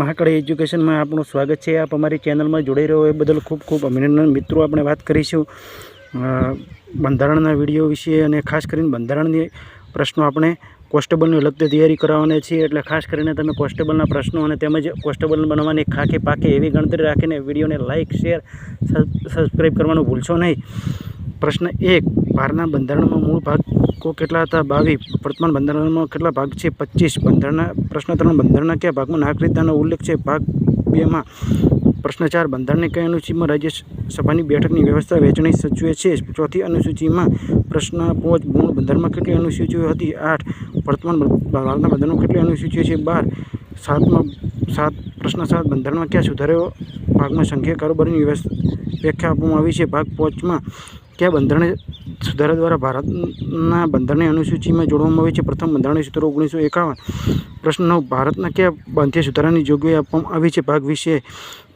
મહાકાળી એજ્યુકેશનમાં આપનું સ્વાગત છે. આપ અમારી ચેનલમાં જોડાઈ રહ્યો એ બદલ ખૂબ ખૂબ અભિનંદન. મિત્રો, આપણે વાત કરીશું બંધારણના વીડિયો વિશે અને ખાસ કરીને બંધારણની પ્રશ્નો આપણે કોન્સ્ટેબલની લગતી તૈયારી કરાવવાના છીએ. એટલે ખાસ કરીને તમે કોન્સ્ટેબલના પ્રશ્નો અને તેમજ કોન્સ્ટેબલ બનવાની ખાકે પાકે એવી ગણતરી રાખીને વિડીયોને લાઇક શેર સબસ્ક્રાઈબ કરવાનું ભૂલશો નહીં. પ્રશ્ન એક ભારતના બંધારણમાં મૂળ ભાગો કેટલા હતા? બાવીસ વર્તમાન બંધારણમાં કેટલા ભાગ છે? પચીસ, બંધારણના પ્રશ્ન ત્રણ, બંધારણના કયા ભાગમાં નાગરિકતાનો ઉલ્લેખ છે? ભાગ બેમાં પ્રશ્ન ચાર, બંધારણની કઈ અનુસૂચિમાં રાજ્યસભાની બેઠકની વ્યવસ્થા વહેંચણી સૂચવે છે? ચોથી અનુસૂચિમાં પ્રશ્ન પાંચ, મૂળ બંધારણમાં કેટલી અનુસૂચિઓ હતી? આઠ, વર્તમાન ભારતના બંધારણમાં કેટલી અનુસૂચિઓ છે? બાર, સાતમાં, સાત, પ્રશ્ન સાત, બંધારણમાં ક્યાં સુધારાઓ ભાગમાં સંખ્યા કારોબારની વ્યવસ્થા વ્યાખ્યા આપવામાં આવી છે? ભાગ પાંચમાં કયા બંધારણ સુધારા દ્વારા ભારતના બંધારણની અનુસૂચિમાં જોડવામાં આવી છે? પ્રથમ બંધારણીય સુધારો ઓગણીસો એકાવન. પ્રશ્ન ભારતના કયા બંધીય સુધારાની જોગવાઈ આપવામાં આવી છે? ભાગ વિશે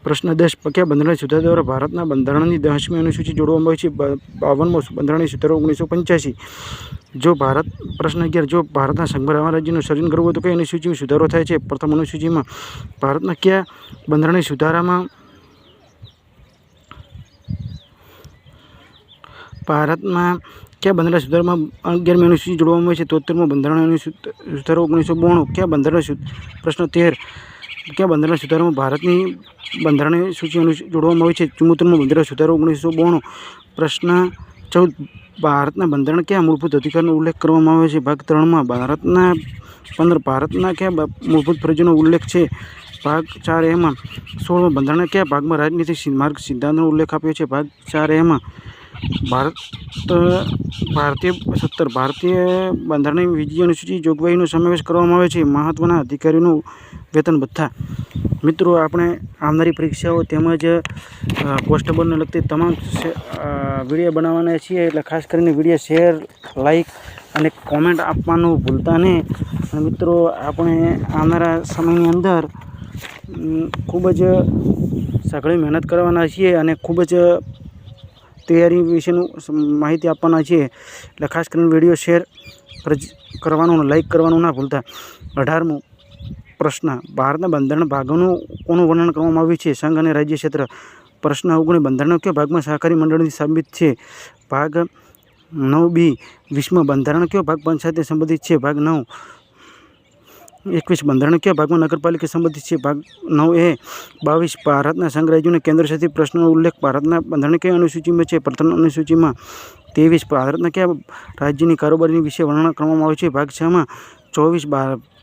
પ્રશ્ન દસ, કયા બંધારણીય સુધારા દ્વારા ભારતના બંધારણની દસમી અનુસૂચિ જોડવામાં આવી છે? બાવનમો બંધારણીય સુધારો ઓગણીસો પંચ્યાસી. જો ભારત, પ્રશ્ન અગિયાર, જો ભારતના સંઘમાં રાજ્યનું સર્જન કરવું હોય તો કઈ અનુસૂચિમાં સુધારો થાય છે? પ્રથમ અનુસૂચિમાં ભારતના કયા બંધારણીય સુધારામાં ભારતમાં કયા બંધારણ સુધારમાં અગિયારમી અનુસૂચિ જોડવામાં આવી છે? તોતેરમો બંધારણ સુધારો ઓગણીસો બોણું, કયા બંધારણ પ્રશ્ન તેર. કયા બંધારણ સુધારામાં ભારતની બંધારણ સૂચિ જોડવામાં આવી છે? ચુમ્મોતેરમો બંધારણ સુધારો ઓગણીસો બોણું. પ્રશ્ન ચૌદ. ભારતના બંધારણ કયા મૂળભૂત અધિકારનો ઉલ્લેખ કરવામાં આવ્યો છે? ભાગ ત્રણમાં ભારતના પંદર. ભારતના કયા મૂળભૂત ફરજોનો ઉલ્લેખ છે? ભાગ ચાર એમાં સોળમાં બંધારણના કયા ભાગમાં રાજનીતિક માર્ગ સિદ્ધાંતનો ઉલ્લેખ આપ્યો છે? ભાગ ચાર એમાં ભારત ભારતીય સત્તર, ભારતીય બંધારણની બીજી અનુસૂચિત જોગવાઈનો સમાવેશ કરવામાં આવે છે. મહત્ત્વના અધિકારીનું વેતન ભથ્થા. મિત્રો, આપણે આવનારી પરીક્ષાઓ તેમજ કોન્સ્ટેબલને લગતી તમામ વીડિયો બનાવવાના છીએ. એટલે ખાસ કરીને વીડિયો શેર, લાઈક અને કોમેન્ટ આપવાનું ભૂલતા નહીં. અને મિત્રો, આપણે આવનારા સમયની અંદર ખૂબ જ સઘળી મહેનત કરવાના છીએ અને ખૂબ જ તૈયારી વિશેનું માહિતી આપવાના છીએ. એટલે ખાસ કરીને વીડિયો શેર કરવાનું લાઇક કરવાનું ના ભૂલતા. અઢારમું પ્રશ્ન. ભારતના બંધારણ ભાગોનું કોનું વર્ણન કરવામાં આવ્યું છે? સંઘ અને રાજ્ય ક્ષેત્ર. પ્રશ્ન ઓગણીસ બંધારણના કયો ભાગમાં સહકારી મંડળની સાબિત છે? ભાગ નવ બી. વિશ્વ બંધારણ કયો ભાગ પંચાયતે સંબંધિત છે? ભાગ નવ. એકવીસ બંધારણ કયા ભાગમાં નગરપાલિકા સંબંધિત છે? ભાગ નવ એ, બાવીસ ભારતના સંઘ રાજ્યોને કેન્દ્ર શાસિત પ્રશ્નનો ઉલ્લેખ ભારતના બંધારણ કયા અનુસૂચિમાં છે? પ્રથમ અનુસૂચિમાં ત્રેવીસ ભારતના કયા રાજ્યની કારોબારીની વિશે વર્ણન કરવામાં આવ્યું છે? ભાગ છમાં ચોવીસ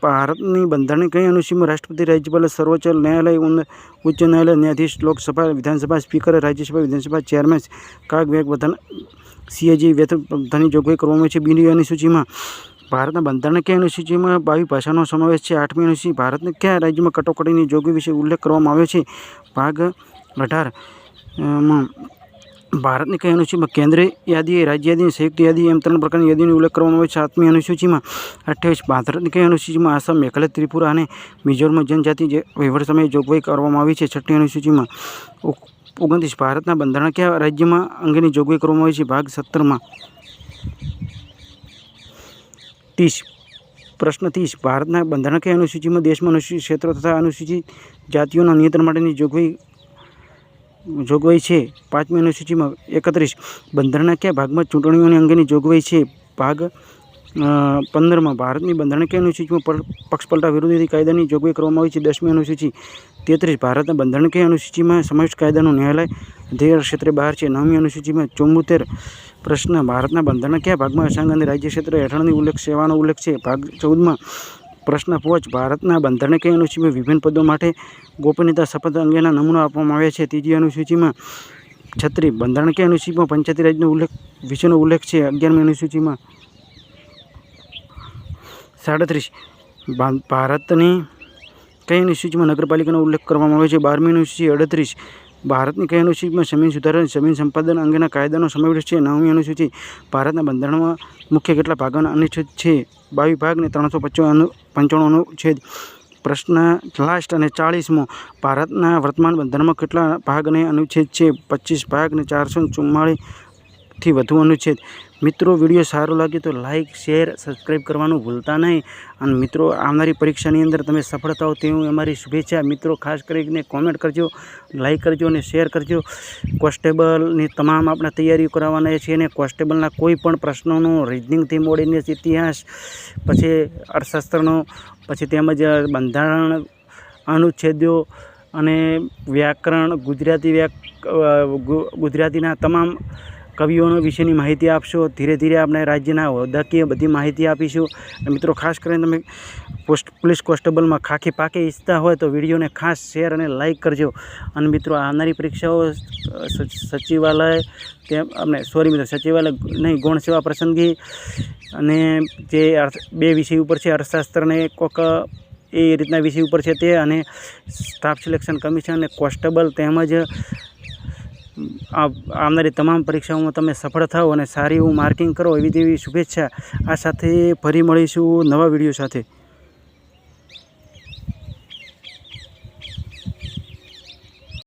ભારતની બંધારણની કઈ અનુસૂચિમાં રાષ્ટ્રપતિ, રાજ્યપાલ, સર્વોચ્ચ ન્યાયાલય ઉચ્ચ ન્યાયાલય, ન્યાયાધીશ, લોકસભા, વિધાનસભા, સ્પીકર, રાજ્યસભા, વિધાનસભા, ચેરમેન, કાગ, વેગ વધન સીએજી, વેતન જોગવાઈ કરવામાં આવી છે. બીની અનુસૂચિમાં ભારતના બંધારણ કયા અનુસૂચિમાં બાવી ભાષાનો સમાવેશ છે. આઠમી અનુસૂચિ ભારતના કયા રાજ્યમાં કટોકટીની જોગી વિશે ઉલ્લેખ કરવામાં આવ્યો છે? ભાગ અઢાર ભારતની કઈ અનુસૂચિમાં કેન્દ્રીય યાદી, રાજ્ય યાદી, સંયુક્ત યાદી એમ ત્રણ પ્રકારની યાદીનો ઉલ્લેખ કરવામાં આવ્યો છે. સાતમી અનુસૂચિમાં અઠ્યાવીસ, ભારતની કઈ અનુસૂચિમાં આસામ, મેઘાલય, ત્રિપુરા અને મિઝોરમમાં જનજાતિ જે વહીવટ સમયે જોગવાઈ કરવામાં આવી છે. છઠ્ઠી અનુસૂચિમાં ઓગ- ઓગણત્રીસ, ભારતના બંધારણ કયા રાજ્યમાં અંગેની જોગવાઈ કરવામાં આવી છે? ભાગ સત્તરમાં ત્રીસ પ્રશ્ન ત્રીસ. ભારતના બંધારણકીય અનુસૂચિમાં દેશમાં અનુસૂચિત ક્ષેત્રો તથા અનુસૂચિત જાતિઓના નિયંત્રણ માટેની જોગવાઈ જોગવાઈ છે. પાંચમી અનુસૂચિમાં એકત્રીસ. બંધારણના ભાગમાં ચૂંટણીઓની અંગેની જોગવાઈ છે? ભાગ પંદરમાં. ભારતની બંધારણકીય અનુસૂચિમાં પક્ષપલટા વિરોધી કાયદાની જોગવાઈ કરવામાં આવી છે. દસમી અનુસૂચિ. તેત્રીસ. ભારતના બંધારણકીય અનુસૂચિમાં સમાવિષ્ટ કાયદાનું ન્યાયાલય અધિકાર ક્ષેત્રે બહાર છે. નવમી અનુસૂચિમાં ચુમ્મોતેર પ્રશ્ન. ભારતના બંધારણના કયા ભાગમાં સંઘ રાજ્ય ક્ષેત્ર હેઠળની ઉલ્લેખ સેવાનો ઉલ્લેખ છે? ભાગ ચૌદમાં પ્રશ્ન પહોંચ ભારતના બંધારણને કઈ અનુસૂચિમાં વિભિન્ન પદો માટે ગોપનીયતા શપથ અંગેના નમૂનો આપવામાં આવ્યા છે? ત્રીજી અનુસૂચિમાં છત્રીસ બંધારણ કઈ અનુસૂચિમાં પંચાયતી રાજનો ઉલ્લેખ, વિશેનો ઉલ્લેખ છે? અગિયારમી અનુસૂચિમાં સાડત્રીસ. ભારતની કઈ અનુસૂચિમાં નગરપાલિકાનો ઉલ્લેખ કરવામાં આવ્યો છે? બારમી અનુસૂચિ અડત્રીસ. ભારતની કઈ અનુસૂચિમાં જમીન સુધારા જમીન સંપાદન અંગેના કાયદાનો સમાવેશ છે. નવમી અનુસૂચિ, ભારતના બંધારણમાં મુખ્ય કેટલા ભાગોના અનુચ્છેદ છે. બાવીસ ભાગ અને ત્રણસો પચાસ પંચાણું અનુચ્છેદ. પ્રશ્ન લાસ્ટ અને ચાળીસમો, ભારતના વર્તમાન બંધારણમાં કેટલા ભાગ અને અનુચ્છેદ છે? પચીસ ભાગ અને ચારસો ચુમ્માળીસ થી વધુ અનુચ્છેદ. મિત્રો, વીડિયો સારો લાગે તો લાઇક શેર સબસ્ક્રાઈબ કરવાનું ભૂલતા નહીં. અને મિત્રો, આવનારી પરીક્ષાની અંદર તમે સફળ થાઓ તેવું અમારી શુભેચ્છા. મિત્રો, ખાસ કરીને કોમેન્ટ કરજો લાઇક કરજો અને શેર કરજો. કોન્સ્ટેબલની તમામ આપણે તૈયારીઓ કરાવવાના છીએ અને કોન્સ્ટેબલના કોઈ પણ પ્રશ્નોનો રિઝનિંગથી મોડીને ઇતિહાસ, પછી અર્થશાસ્ત્રનો, પછી તેમજ બંધારણ અનુચ્છેદો અને વ્યાકરણ, ગુજરાતી વ્યાક ગુજરાતીના તમામ કવિઓનો વિશેની માહિતી આપશો. ધીરે ધીરે આપણે રાજ્યના હોદ્દાકીય બધી માહિતી આપીશું. મિત્રો, ખાસ કરીને તમે પોસ્ટ પોલીસ કોન્સ્ટેબલમાં ખાખી પાકે ઈચ્છતા હોય તો વિડીયોને ખાસ શેર અને લાઇક કરજો. અને મિત્રો, આવનારી પરીક્ષાઓ સચિવાલય તેમ અમને, સોરી મિત્રો, સચિવાલય નહીં, ગૌણ સેવા પ્રસંગી અને જે અર્થ, બે વિષય ઉપર છે અર્થશાસ્ત્રને કોક એ રીતના વિષય ઉપર છે તે અને સ્ટાફ સિલેક્શન કમિશન અને કોન્સ્ટેબલ તેમજ આવનારી તમામ પરીક્ષાઓમાં તમે સફળ થાઓ અને સારી એવું માર્કિંગ કરો એવી તેવી શુભેચ્છા. આ સાથે ફરી મળીશું નવા વીડિયો સાથે.